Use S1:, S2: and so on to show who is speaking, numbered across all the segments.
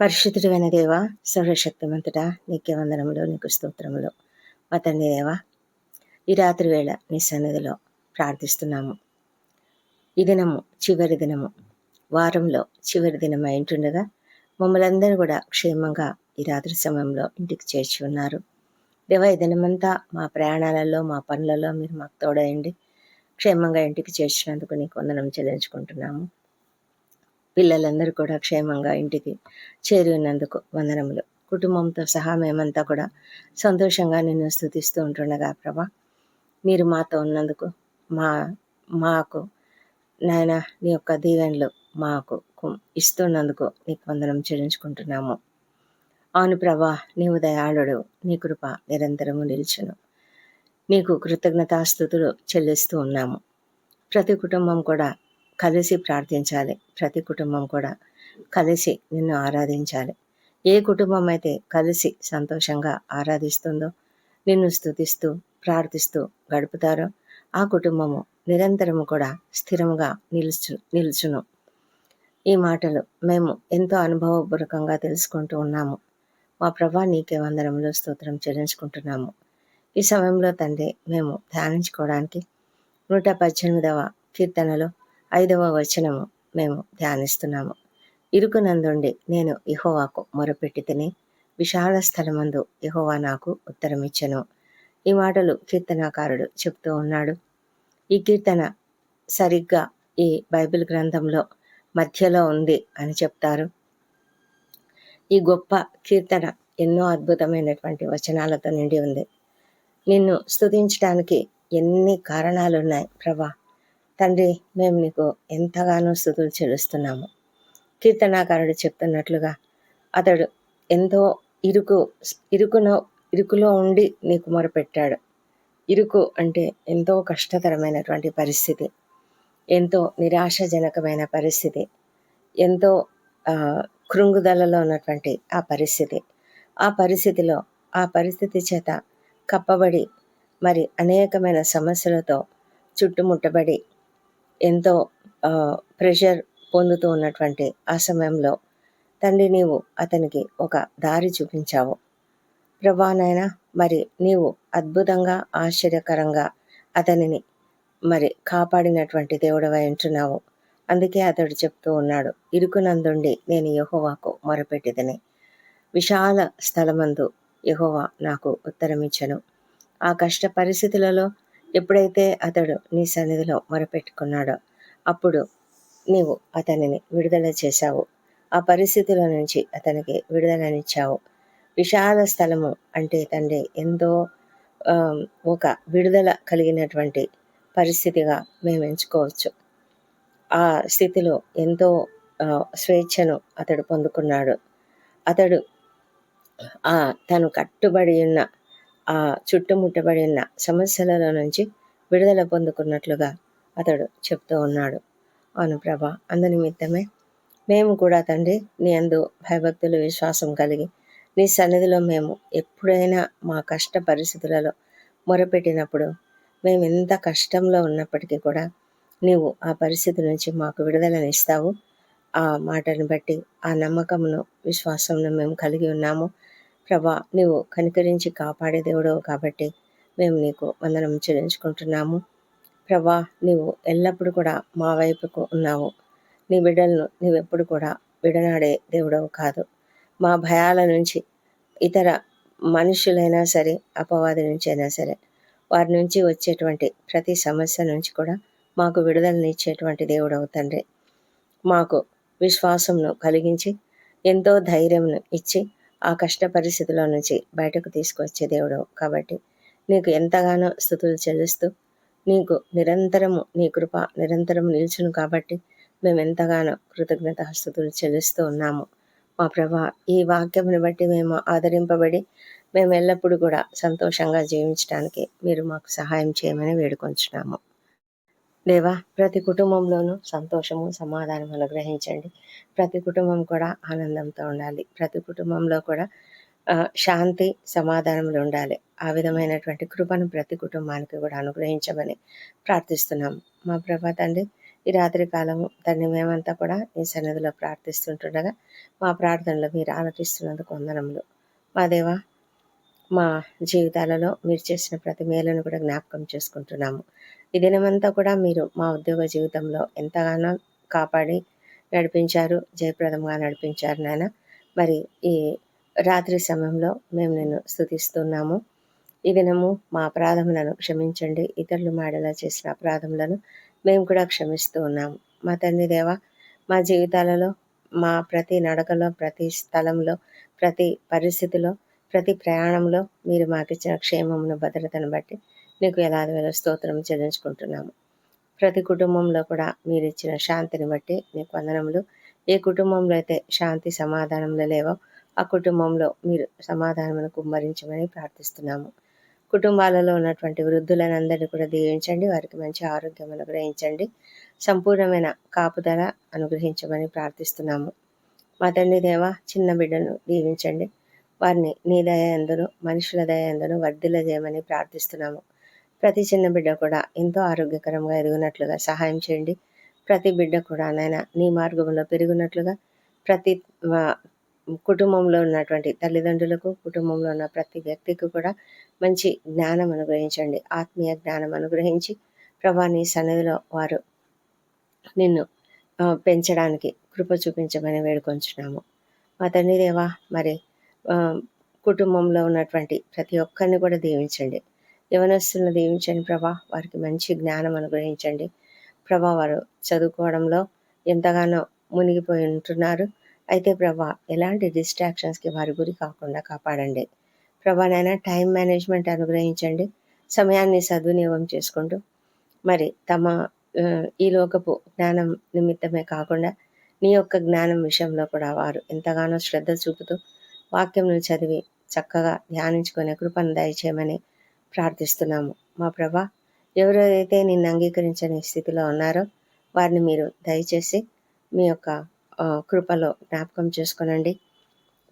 S1: పరిశుద్ధుడైన దేవ సర్వశక్తిమంతుడా నీకే వందనములు నీకు స్తోత్రములు. మా తండ్రి దేవ ఈ రాత్రి వేళ నీ సన్నిధిలో ప్రార్థిస్తున్నాము. ఈ దినము చివరి దినము. వారంలో చివరి దినం అయింటుండగా మమ్మల్ని అందరూ కూడా క్షేమంగా ఈ రాత్రి సమయంలో ఇంటికి చేర్చి ఉన్నారు. దేవ ఈ దినమంతా మా ప్రయాణాలలో మా పనులలో మీరు మాకు తోడయండి. క్షేమంగా ఇంటికి చేర్చినందుకు నీకు వందనం చెల్లించుకుంటున్నాము. పిల్లలందరూ కూడా క్షేమంగా ఇంటికి చేరినందుకు వందనములు. కుటుంబంతో సహా మేమంతా కూడా సంతోషంగా నిన్ను స్థుతిస్తూ ఉంటుండగా ప్రభా మీరు మాతో ఉన్నందుకు మా మాకు నాయన నీ యొక్క దీవెనలు మాకు ఇస్తున్నందుకు నీకు వందనం చెల్లించుకుంటున్నాము. అవును ప్రభా నీవు దయాళుడు నీ కృప నిరంతరము నిలిచను. నీకు కృతజ్ఞతాస్థుతులు చెల్లిస్తూ ఉన్నాము. ప్రతి కుటుంబం కూడా కలిసి ప్రార్థించాలి. ప్రతి కుటుంబం కూడా కలిసి నిన్ను ఆరాధించాలి. ఏ కుటుంబం అయితే కలిసి సంతోషంగా ఆరాధిస్తుందో నిన్ను స్థుతిస్తూ ప్రార్థిస్తూ గడుపుతారో ఆ కుటుంబము నిరంతరము కూడా స్థిరంగా నిలుచు నిలుచును. ఈ మాటలు మేము ఎంతో అనుభవపూర్వకంగా తెలుసుకుంటూ ఉన్నాము. మా ప్రభా నీకే వందనంలో స్తోత్రం చెల్లించుకుంటున్నాము. ఈ సమయంలో తండ్రి మేము ధ్యానించుకోవడానికి నూట పద్దెనిమిదవ కీర్తనలో ఐదవ వచనము మేము ధ్యానిస్తున్నాము. ఇరుకునందుండి నేను ఇహోవాకు మొరపెట్టి తిని విశాల స్థలమందు ఇహోవా నాకు ఉత్తరమిచ్చను. ఈ మాటలు కీర్తనాకారుడు చెప్తూ ఉన్నాడు. ఈ కీర్తన సరిగ్గా ఈ బైబిల్ గ్రంథంలో మధ్యలో ఉంది అని చెప్తారు. ఈ గొప్ప కీర్తన ఎన్నో అద్భుతమైనటువంటి వచనాలతో నిండి ఉంది. నిన్ను స్తుతించడానికి ఎన్ని కారణాలున్నాయి ప్రభా? తండ్రి మేము నీకు ఎంతగానో స్థుతులు చెల్లిస్తున్నాము. కీర్తనాకారుడు చెప్తున్నట్లుగా అతడు ఎంతో ఇరుకు ఇరుకున ఇరుకులో ఉండి నీకు మొరపెట్టాడు. ఇరుకు అంటే ఎంతో కష్టతరమైనటువంటి పరిస్థితి ఎంతో నిరాశజనకమైన పరిస్థితి ఎంతో కృంగుదలలో ఉన్నటువంటి ఆ పరిస్థితి. ఆ పరిస్థితిలో ఆ పరిస్థితి చేత కప్పబడి మరి అనేకమైన సమస్యలతో చుట్టుముట్టబడి ఎంతో ప్రెషర్ పొందుతూ ఉన్నటువంటి ఆ సమయంలో తండ్రి నీవు అతనికి ఒక దారి చూపించావు. ప్రభానైనా మరి నీవు అద్భుతంగా ఆశ్చర్యకరంగా అతనిని మరి కాపాడినటువంటి దేవుడవై ఉంటున్నావు. అందుకే అతడు చెప్తూ ఉన్నాడు ఇరుకునందుండి నేను యహోవాకు మొరపెట్టిదని. విశాల స్థలమందు యహోవా నాకు ఉత్తరమిచ్చను. ఆ కష్ట పరిస్థితులలో ఎప్పుడైతే అతడు నీ సన్నిధిలో మొరపెట్టుకున్నాడో అప్పుడు నీవు అతనిని విడుదల చేశావు. ఆ పరిస్థితుల నుంచి అతనికి విడుదలనిచ్చావు. విశాల స్థలము అంటే తండ్రి ఎంతో ఒక విడుదల కలిగినటువంటి పరిస్థితిగా మేము ఎంచుకోవచ్చు. ఆ స్థితిలో ఎంతో స్వేచ్ఛను అతడు పొందుకున్నాడు. అతడు ఆ తను కట్టుబడి ఉన్న ఆ చుట్టుముట్టబడిన ఉన్న నుంచి విడుదల పొందుకున్నట్లుగా అతడు చెప్తూ ఉన్నాడు. అవును ప్రభ అందునిమిత్తమే మేము కూడా తండ్రి నీ అందు భయభక్తులు విశ్వాసం కలిగి నీ సన్నిధిలో మేము ఎప్పుడైనా మా కష్ట పరిస్థితులలో మొరపెట్టినప్పుడు మేము ఎంత కష్టంలో ఉన్నప్పటికీ కూడా నీవు ఆ పరిస్థితి నుంచి మాకు విడుదలనిస్తావు ఆ మాటను బట్టి ఆ నమ్మకమును విశ్వాసమును మేము కలిగి ఉన్నాము. ప్రభా నువ్వు కనికరించి కాపాడే దేవుడవు కాబట్టి మేము నీకు వందనం చెల్లించుకుంటున్నాము. ప్రభా నీవు ఎల్లప్పుడూ కూడా మా వైపుకు ఉన్నావు. నీ బిడ్డలను నీవెప్పుడు కూడా విడనాడే దేవుడవు కాదు. మా భయాల నుంచి ఇతర మనుషులైనా సరే అపవాది నుంచి అయినా సరే వారి నుంచి వచ్చేటువంటి ప్రతి సమస్య నుంచి కూడా మాకు విడుదలనిచ్చేటువంటి దేవుడు అవుతండ్రి మాకు విశ్వాసంను కలిగించి ఎంతో ధైర్యంను ఇచ్చి ఆ కష్ట పరిస్థితుల నుంచి బయటకు తీసుకొచ్చే దేవుడు కాబట్టి నీకు ఎంతగానో స్థుతులు చెల్లిస్తూ నీకు నిరంతరము నీ కృప నిరంతరం నిల్చును కాబట్టి మేము ఎంతగానో కృతజ్ఞత స్థుతులు చెల్లిస్తూ ఉన్నాము. మా ప్రభా ఈ వాక్యముని బట్టి మేము ఆదరింపబడి మేము ఎల్లప్పుడూ కూడా సంతోషంగా జీవించడానికి మీరు మాకు సహాయం చేయమని వేడుకొంచున్నాము. దేవా ప్రతి కుటుంబంలోనూ సంతోషము సమాధానం అనుగ్రహించండి. ప్రతి కుటుంబం కూడా ఆనందంతో ఉండాలి. ప్రతి కుటుంబంలో కూడా శాంతి సమాధానములు ఉండాలి. ఆ విధమైనటువంటి కృపను ప్రతి కుటుంబానికి కూడా అనుగ్రహించమని ప్రార్థిస్తున్నాం. మా ప్రభా తండ్రి ఈ రాత్రి కాలము తండ్రి మేమంతా కూడా ఈ సన్నిధిలో ప్రార్థిస్తుంటుండగా మా ప్రార్థనలు మీరు ఆలోచిస్తున్నందుకు వందనములు. మా దేవ మా జీవితాలలో మీరు చేసిన ప్రతి మేలును కూడా జ్ఞాపకం చేసుకుంటున్నాము. ఈ దినమంతా కూడా మీరు మా ఉద్యోగ జీవితంలో ఎంతగానో కాపాడి నడిపించారు జయప్రదంగా నడిపించారు నాయన. మరి ఈ రాత్రి సమయంలో మేము నిన్ను స్థుతిస్తున్నాము. ఈ దినము మా అపరాధములను క్షమించండి. ఇతరులు మాడేలా చేసిన అపరాధములను మేము కూడా క్షమిస్తూ ఉన్నాము. మా తండ్రి దేవ మా జీవితాలలో మా ప్రతి నడకలో ప్రతి స్థలంలో ప్రతి పరిస్థితిలో ప్రతి ప్రయాణంలో మీరు మాకిచ్చిన క్షేమమును భద్రతను బట్టి నీకు ఎలా వేల స్తోత్రం చెల్లించుకుంటున్నాము. ప్రతి కుటుంబంలో కూడా మీరు ఇచ్చిన శాంతిని బట్టి నీకు వందనములు. ఏ కుటుంబంలో అయితే శాంతి సమాధానంలో లేవో ఆ కుటుంబంలో మీరు సమాధానమును కుమ్మరించమని ప్రార్థిస్తున్నాము. కుటుంబాలలో ఉన్నటువంటి వృద్ధులను అందరినీ కూడా దీవించండి. వారికి మంచి ఆరోగ్యం అనుగ్రహించండి. సంపూర్ణమైన కాపుదల అనుగ్రహించమని ప్రార్థిస్తున్నాము. మా తండ్రి దేవ చిన్న బిడ్డను దీవించండి. వారిని నీ దయ ఎందును మనుషుల దయ ఎందును వర్ధిల చేయమని ప్రార్థిస్తున్నాము. ప్రతి చిన్న బిడ్డ కూడా ఎంతో ఆరోగ్యకరంగా ఎదిగినట్లుగా సహాయం చేయండి. ప్రతి బిడ్డ కూడా నాయన నీ మార్గంలో పెరుగునట్లుగా ప్రతి కుటుంబంలో ఉన్నటువంటి తల్లిదండ్రులకు కుటుంబంలో ఉన్న ప్రతి వ్యక్తికి కూడా మంచి జ్ఞానం అనుగ్రహించండి. ఆత్మీయ జ్ఞానం అనుగ్రహించి ప్రభా నీ సన్నిధిలో వారు నిన్ను పెంచడానికి కృప చూపించమని వేడుకొంచున్నాము. మా తండ్రి దేవా మరి కుటుంబంలో ఉన్నటువంటి ప్రతి ఒక్కరిని కూడా దీవించండి. యవనస్తులను దీవించండి ప్రభా. వారికి మంచి జ్ఞానం అనుగ్రహించండి. ప్రభా వారు చదువుకోవడంలో ఎంతగానో మునిగిపోయి ఉంటున్నారు. అయితే ప్రభా ఎలాంటి డిస్ట్రాక్షన్స్కి వారి గురి కాకుండా కాపాడండి. ప్రభానైనా టైం మేనేజ్మెంట్ అనుగ్రహించండి. సమయాన్ని సద్వినియోగం చేసుకుంటూ మరి తమ ఈ లోకపు జ్ఞానం నిమిత్తమే కాకుండా నీ యొక్క జ్ఞానం విషయంలో కూడా వారు ఎంతగానో శ్రద్ధ చూపుతూ వాక్యంను చదివి చక్కగా ధ్యానించుకునే కృపను దయచేయమని ప్రార్థిస్తున్నాము. మా ప్రభా ఎవరైతే నిన్ను అంగీకరించని స్థితిలో ఉన్నారో వారిని మీరు దయచేసి మీ యొక్క కృపలో జ్ఞాపకం చేసుకునండి.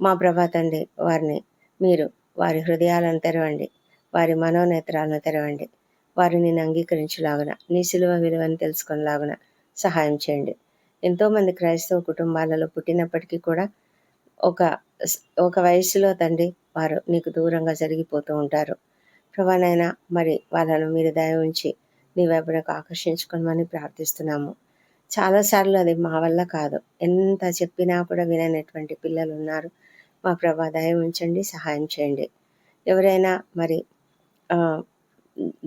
S1: మా ప్రభా తండ్రి వారిని మీరు వారి హృదయాలను తెరవండి. వారి మనోనేత్రాలను తెరవండి. వారు నేను అంగీకరించలాగున నీ సిలువ విలువని తెలుసుకునేలాగున సహాయం చేయండి. ఎంతోమంది క్రైస్తవ కుటుంబాలలో పుట్టినప్పటికీ కూడా ఒక ఒక వయసులో తండ్రి వారు నీకు దూరంగా జరిగిపోతూ ఉంటారు. ప్రభానైనా మరి వాళ్ళను మీరు దయ ఉంచి నీ వైపునకు ఆకర్షించుకోమని ప్రార్థిస్తున్నాము. చాలాసార్లు అది మా వల్ల కాదు. ఎంత చెప్పినా కూడా విననటువంటి పిల్లలు ఉన్నారు. మా ప్రభా దయ ఉంచండి సహాయం చేయండి. ఎవరైనా మరి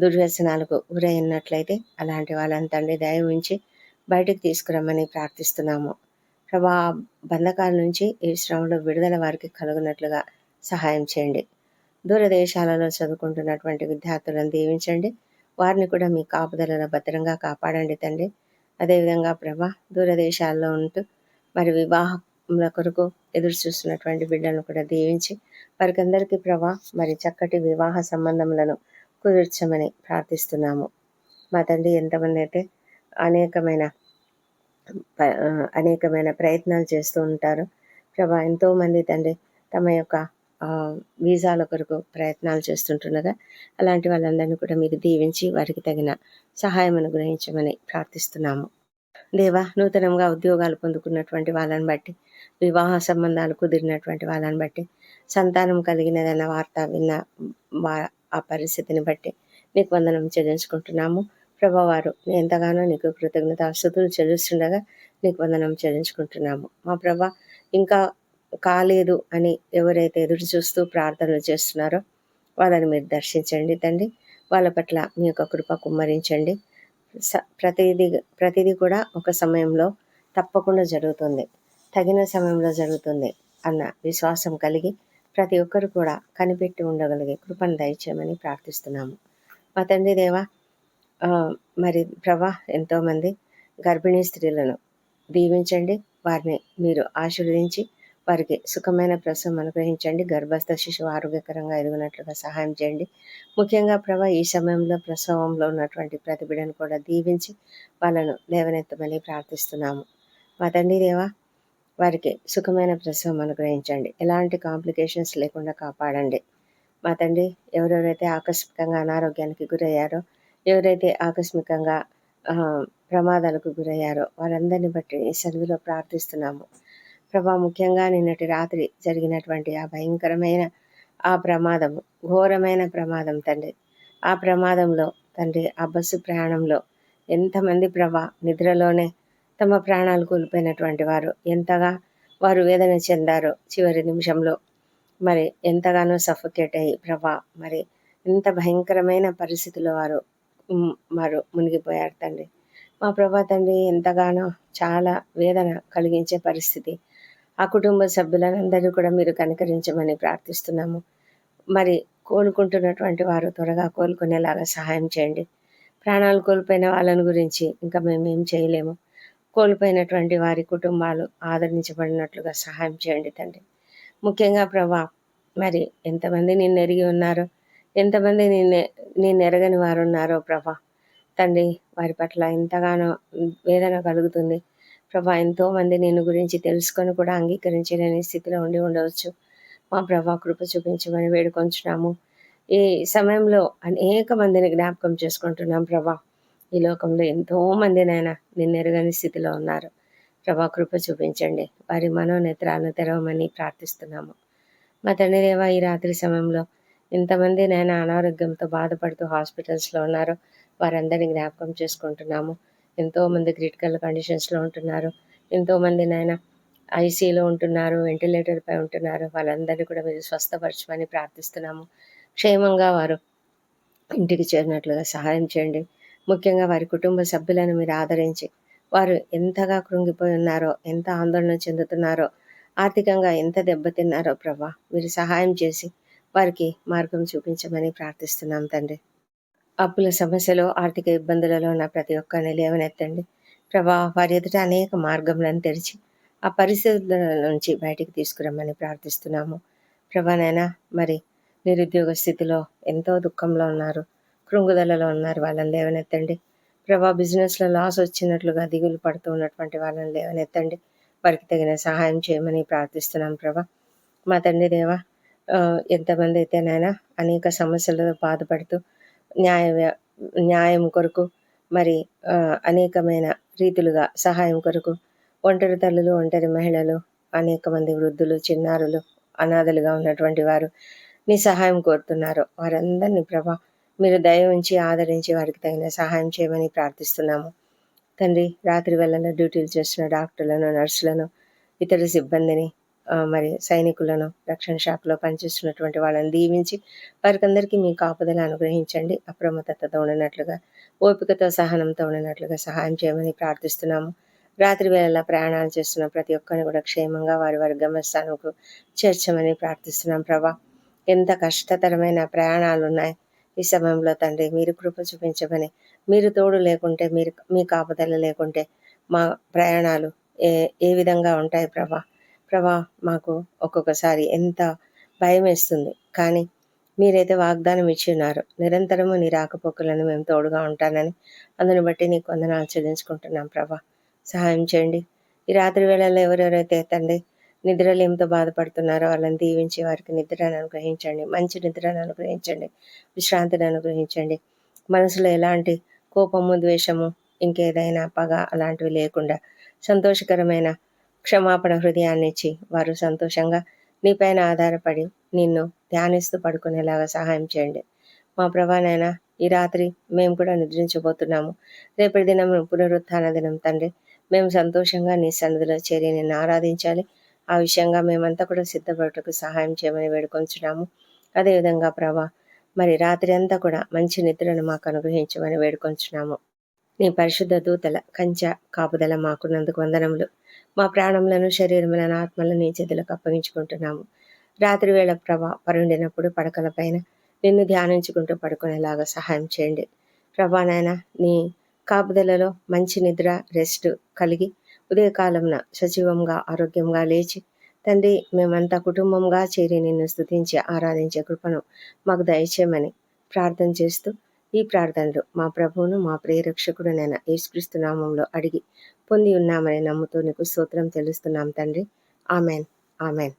S1: దుర్వ్యసనాలకు గురైనట్లయితే అలాంటి వాళ్ళని తండ్రి దయ ఉంచి బయటకు తీసుకురమ్మని ప్రార్థిస్తున్నాము. ప్రభా బంధకాల నుంచి ఈ శ్రమలో విడుదల వారికి కలుగునట్లుగా సహాయం చేయండి. దూరదేశాలలో చదువుకుంటున్నటువంటి విద్యార్థులను దీవించండి. వారిని కూడా మీ కాపుదలలో భద్రంగా కాపాడండి తండ్రి. అదేవిధంగా ప్రభా దూరదేశాల్లో ఉంటూ మరి వివాహముల కొరకు ఎదురు చూస్తున్నటువంటి బిడ్డలను కూడా దీవించి వారికి అందరికీ ప్రభా మరి చక్కటి వివాహ సంబంధములను కుదుర్చమని ప్రార్థిస్తున్నాము. మా తండ్రి ఎంతమంది అయితే అనేకమైన అనేకమైన ప్రయత్నాలు చేస్తూ ఉంటారు ప్రభా ఎంతోమంది తండ్రి తమ యొక్క వీసాల కొరకు ప్రయత్నాలు చేస్తుంటుండగా అలాంటి వాళ్ళందరినీ కూడా మీరు దీవించి వారికి తగిన సహాయం అనుగ్రహించమని ప్రార్థిస్తున్నాము. దేవా నూతనంగా ఉద్యోగాలు పొందుకున్నటువంటి వాళ్ళని బట్టి వివాహ సంబంధాలు కుదిరినటువంటి వాళ్ళని బట్టి సంతానం కలిగినదన్న వార్త విన్న ఆ పరిస్థితిని బట్టి నీకు వందనం చెల్లించుకుంటున్నాము. ప్రభావారు ఎంతగానో నీకు కృతజ్ఞత స్థుతులు చెల్లిస్తుండగా నీకు వందనం చెల్లించుకుంటున్నాము. మా ప్రభా ఇంకా కాలేదు అని ఎవరైతే ఎదురు చూస్తూ ప్రార్థనలు చేస్తున్నారో వాళ్ళని మీరు దర్శించండి తండ్రి. వాళ్ళ పట్ల మీ యొక్క కృప కుమ్మరించండి. స ప్రతిదీ ప్రతిదీ కూడా ఒక సమయంలో తప్పకుండా జరుగుతుంది. తగిన సమయంలో జరుగుతుంది అన్న విశ్వాసం కలిగి ప్రతి ఒక్కరు కూడా కనిపెట్టి ఉండగలిగే కృపను దయచేయమని ప్రార్థిస్తున్నాము. మా తండ్రి దేవా మరి ప్రభా ఎంతోమంది గర్భిణీ స్త్రీలను దీవించండి. వారిని మీరు ఆశీర్వదించి వారికి సుఖమైన ప్రసవం అనుగ్రహించండి. గర్భస్థ శిశువు ఆరోగ్యకరంగా ఎదుగునట్లుగా సహాయం చేయండి. ముఖ్యంగా ప్రభా ఈ సమయంలో ప్రసవంలో ఉన్నటువంటి ప్రతిభను కూడా దీవించి వాళ్ళను లేవనెత్తమని ప్రార్థిస్తున్నాము. మా తండ్రి దేవా వారికి సుఖమైన ప్రసవం అనుగ్రహించండి. ఎలాంటి కాంప్లికేషన్స్ లేకుండా కాపాడండి. మా తండ్రి ఎవరెవరైతే ఆకస్మికంగా అనారోగ్యానికి గురయ్యారో ఎవరైతే ఆకస్మికంగా ప్రమాదాలకు గురయ్యారో వారందరిని బట్టి ఈ సన్నిధిలో ప్రార్థిస్తున్నాము. ప్రభా ముఖ్యంగా నిన్నటి రాత్రి జరిగినటువంటి ఆ భయంకరమైన ఆ ప్రమాదము ఘోరమైన ప్రమాదం తండ్రి. ఆ ప్రమాదంలో తండ్రి ఆ బస్సు ప్రయాణంలో ఎంతమంది ప్రభా నిద్రలోనే తమ ప్రాణాలు కోల్పోయినటువంటి వారు ఎంతగా వారు వేదన చెందారో చివరి నిమిషంలో మరి ఎంతగానో సఫోకేట్ అయ్యి ప్రభా మరి ఎంత భయంకరమైన పరిస్థితుల్లో వారు వారు మునిగిపోయారు తండ్రి. మా ప్రభా తండ్రి ఎంతగానో చాలా వేదన కలిగించే పరిస్థితి. ఆ కుటుంబ సభ్యులందరూ కూడా మీరు కనికరించమని ప్రార్థిస్తున్నాము. మరి కోలుకుంటున్నటువంటి వారు త్వరగా కోలుకునేలాగా సహాయం చేయండి. ప్రాణాలు కోల్పోయిన వాళ్ళని గురించి ఇంకా మేమేం చేయలేము. కోల్పోయినటువంటి వారి కుటుంబాలు ఆదరించబడినట్లుగా సహాయం చేయండి తండ్రి. ముఖ్యంగా ప్రభా మరి ఎంతమంది నిన్ను ఎరిగి ఉన్నారో ఎంతమంది నిన్ను నేను ఎరగని వారు ఉన్నారో ప్రభా తండ్రి వారి పట్ల ఎంతగానో వేదన కలుగుతుంది. ప్రభా ఎంతోమంది నేను గురించి తెలుసుకొని కూడా అంగీకరించలేని స్థితిలో ఉండి ఉండవచ్చు. మా ప్రభా కృప చూపించమని వేడుకొంచున్నాము. ఈ సమయంలో అనేక మందిని జ్ఞాపకం చేసుకుంటున్నాం ప్రభా. ఈ లోకంలో ఎంతో మంది నిన్నెరగని స్థితిలో ఉన్నారు. ప్రభా కృప చూపించండి. వారి మనోనేత్రాలను తెరవమని ప్రార్థిస్తున్నాము. మా తండ్రి దేవా ఈ రాత్రి సమయంలో ఎంతమంది నాయన అనారోగ్యంతో బాధపడుతూ హాస్పిటల్స్లో ఉన్నారో. వారందరినీ జ్ఞాపకం చేసుకుంటున్నాము. ఎంతోమంది క్రిటికల్ కండిషన్స్లో ఉంటున్నారు. ఎంతోమంది నాయన ఐసీలో ఉంటున్నారు వెంటిలేటర్ పై ఉంటున్నారు. వాళ్ళందరినీ కూడా మీరు స్వస్థపరచమని ప్రార్థిస్తున్నాము. క్షేమంగా వారు ఇంటికి చేరినట్లుగా సహాయం చేయండి. ముఖ్యంగా వారి కుటుంబ సభ్యులను మీరు ఆదరించి వారు ఎంతగా కృంగిపోయి ఉన్నారో ఎంత ఆందోళన చెందుతున్నారో ఆర్థికంగా ఎంత దెబ్బతిన్నారో ప్రభా మీరు సహాయం చేసి వారికి మార్గం చూపించమని ప్రార్థిస్తున్నాం తండ్రి. అప్పుల సమస్యలో ఆర్థిక ఇబ్బందులలో ఉన్న ప్రతి ఒక్కరిని లేవనెత్తండి. ప్రభా వారి ఎదుట అనేక మార్గములను తెరిచి ఆ పరిస్థితుల నుంచి బయటికి తీసుకురమ్మని ప్రార్థిస్తున్నాము. ప్రభానైనా మరి నిరుద్యోగ స్థితిలో ఎంతో దుఃఖంలో ఉన్నారు కృంగుదలలో ఉన్నారు వాళ్ళని లేవనెత్తండి. ప్రభా బిజినెస్లో లాస్ వచ్చినట్లుగా దిగులు పడుతూ ఉన్నటువంటి వాళ్ళని లేవనెత్తండి. వారికి తగిన సహాయం చేయమని ప్రార్థిస్తున్నాం ప్రభా. మా తండ్రి దేవ ఎంతమంది అయితేనైనా అనేక సమస్యలతో బాధపడుతూ న్యాయ న్యాయం కొరకు మరి అనేకమైన రీతులుగా సహాయం కొరకు ఒంటరి తల్లులు ఒంటరి మహిళలు అనేక మంది వృద్ధులు చిన్నారులు అనాథలుగా ఉన్నటువంటి వారు నీ సహాయం కోరుతున్నారు. వారందరినీ ప్రభా మీరు దయ ఉంచి ఆదరించి వారికి తగిన సహాయం చేయమని ప్రార్థిస్తున్నాము. తండ్రి రాత్రి వేళల్లో డ్యూటీలు చేస్తున్న డాక్టర్లను నర్సులను ఇతర సిబ్బందిని మరి సైనికులను రక్షణ శాఖలో పనిచేస్తున్నటువంటి వాళ్ళని దీవించి వారికందరికీ మీ కాపుదల అనుగ్రహించండి. అప్రమత్తతతో ఉండినట్లుగా ఓపికతో సహనంతో ఉండినట్లుగా సహాయం చేయమని ప్రార్థిస్తున్నాము. రాత్రి వేళలా ప్రయాణాలు చేస్తున్న ప్రతి ఒక్కరిని కూడా క్షేమంగా వారి వారి గమ్యస్థానంకు చేర్చమని ప్రార్థిస్తున్నాం ప్రభా. ఎంత కష్టతరమైన ప్రయాణాలు ఉన్నాయి ఈ సమయంలో తండ్రి. మీరు కృప చూపించమని మీరు తోడు లేకుంటే మీరు మీ కాపుదల లేకుంటే మా ప్రయాణాలు ఏ ఏ విధంగా ఉంటాయి ప్రభా? ప్రభా మాకు ఒక్కొక్కసారి ఎంత భయం వేస్తుంది కానీ మీరైతే వాగ్దానం ఇచ్చి ఉన్నారు నిరంతరము నీ రాకపోకలను మేము తోడుగా ఉంటానని అందుని బట్టి నీకు వందనాలు చెల్లించుకుంటున్నాం ప్రభా. సహాయం చేయండి. ఈ రాత్రి వేళల్లో ఎవరెవరైతే తండ్రి నిద్రలేమితో బాధపడుతున్నారో వాళ్ళని దీవించి వారికి నిద్రను అనుగ్రహించండి. మంచి నిద్రను అనుగ్రహించండి. విశ్రాంతిని అనుగ్రహించండి. మనసులో ఎలాంటి కోపము ద్వేషము ఇంకేదైనా పగ అలాంటివి లేకుండా సంతోషకరమైన క్షమాపణ హృదయాన్ని ఇచ్చి వారు సంతోషంగా నీపైన ఆధారపడి నిన్ను ధ్యానిస్తూ పడుకునేలాగా సహాయం చేయండి. మా ప్రభానైనా ఈ రాత్రి మేము కూడా నిద్రించబోతున్నాము. రేపటి దినం పునరుత్థాన దినం తండ్రి. మేము సంతోషంగా నీ సన్నిధిలో చేరి నిన్ను ఆరాధించాలి. ఆ విషయంగా మేమంతా కూడా సిద్ధపడటకు సహాయం చేయమని వేడుకొంచున్నాము. అదేవిధంగా ప్రభా మరి రాత్రి అంతా కూడా మంచి నిద్రను మాకు అనుగ్రహించమని వేడుకొంచున్నాము. నీ పరిశుద్ధ దూతల కంచ కాపుదల మాకున్నందుకు వందనములు. మా ప్రాణములను శరీరములను ఆత్మలను నీ చేతులకు అప్పగించుకుంటున్నాము. రాత్రి వేళ ప్రభా పరుండినప్పుడు పడకలపైన నిన్ను ధ్యానించుకుంటూ పడుకునేలాగా సహాయం చేయండి. ప్రభానైనా నీ కాపుదలలో మంచి నిద్ర రెస్ట్ కలిగి ఉదయకాలంన సజీవంగా ఆరోగ్యంగా లేచి తండ్రి మేమంతా కుటుంబంగా చేరి నిన్ను స్థుతించి ఆరాధించే కృపను మాకు దయచేయమని ప్రార్థన చేస్తూ ఈ ప్రార్థనలు మా ప్రభువును మా ప్రియరక్షకుడు నేను యేసుక్రీస్తు నామంలో అడిగి పొంది ఉన్నామని నమ్ముతూ నీకు స్తోత్రం తెలుస్తున్నాం తండ్రి. ఆమెన్. ఆమెన్.